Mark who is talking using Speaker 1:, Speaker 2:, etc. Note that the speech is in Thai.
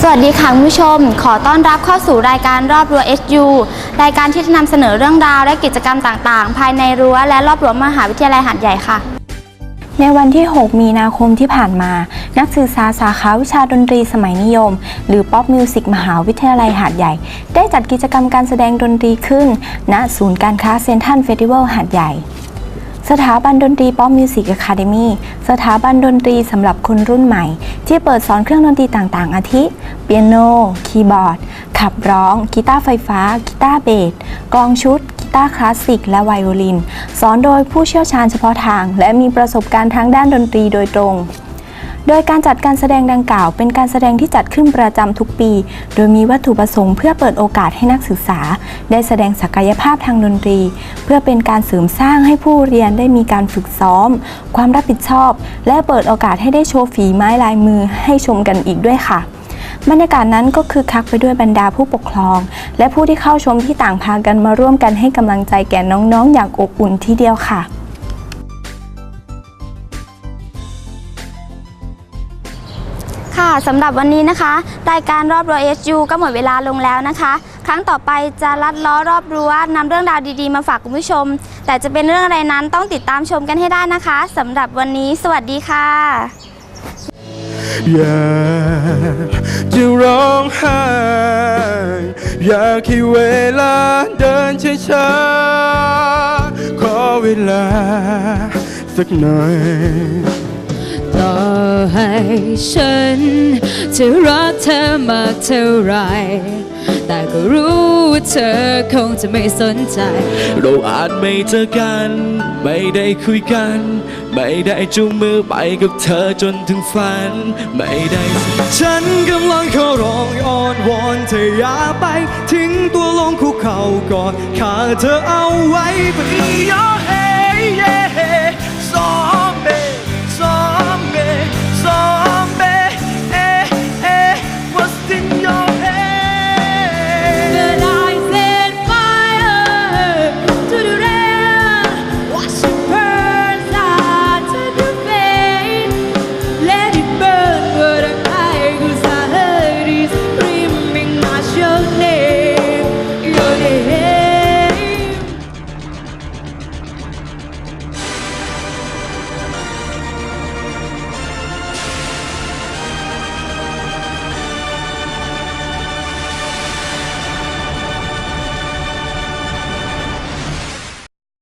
Speaker 1: ส
Speaker 2: วัสดีค่ะคุณผู้ชม ขอต้อนรับเข้าสู่รายการรอบรั้ว SU รายการที่จะนำเสนอเรื่องราวและกิจกรรมต่างๆ ภายในรั้วและรอบรั้วมหาวิทยาลัยหาดใหญ่ค่ะ
Speaker 3: ในวันที่ 6 มีนาคมที่ผ่านมา นักศึกษาสาขาวิชาดนตรีสมัยนิยม หรือป๊อปมิวสิกมหาวิทยาลัยหาดใหญ่ ได้จัดกิจกรรมการแสดงดนตรีขึ้น ณ ศูนย์การค้าเซ็นทรัลเฟสติวัลหาดใหญ่ สถาบันดนตรีป๊อปมิวสิกอะคาเดมีสถาบันดนตรีสำหรับคนรุ่นใหม่ ที่เปิดสอนเครื่องดนตรีต่างๆ อาทิ เปียโน คีย์บอร์ด ขับร้อง กีตาร์ไฟฟ้า กีตาร์เบส กลองชุด ตาร์คลาสสิกและไวโอลิน สอนโดยผู้เชี่ยวชาญเฉพาะทาง และมีประสบการณ์ทางด้านดนตรีโดยตรง โดยการจัดการแสดงดังกล่าว เป็นการแสดงที่จัดขึ้นประจำทุกปี โดยมีวัตถุประสงค์เพื่อเปิดโอกาสให้นักศึกษา ได้แสดงศักยภาพทางดนตรี เพื่อเป็นการเสริมสร้างให้ผู้เรียนได้มีการฝึกซ้อม ความรับผิดชอบ และเปิดโอกาสให้ได้โชว์ฝีไม้ลายมือให้ชมกันอีกด้วยค่ะ บรรยากาศนั้นก็คือคักไปด้วยบรรดาผู้ปกครอง และผู้ที่เข้าชมที่ต่างพากันมาร่วมกันให้กำลังใจแก่น้องๆ อย่างอบอุ่นทีเดียวค่ะ
Speaker 2: ค่ะสำหรับวันนี้นะคะ รายการรอบรั้ว SU ก็หมดเวลาลงแล้วนะคะ ครั้งต่อไปจะลัดล้อรอบรั้วนำเรื่องราวดีๆมาฝากคุณผู้ชม แต่จะเป็นเรื่องอะไรนั้นต้องติดตามชมกันให้ได้นะคะสำหรับวันนี้ สวัสดีค่ะ
Speaker 4: อยากจะร้องไห้อยากให้เวลาเดินช้าๆขอเวลาสักหน่อย
Speaker 5: ต่อให้ฉันจะรักเธอมากเท่าไหรแต่ก็รู้ว่า เธอคงจะไม่สนใจ
Speaker 4: เราอาจไม่เจอกัน ไม่ได้คุยกัน ไม่ได้จูงมือไปกับเธอจนถึงฝัน ไม่ได้ ฉันกำลังขอร้องอ้อนวอนเธออย่าไป ทิ้งตัวลงคุกเข่ากอดขาเธอเอาไว้เพียงยศ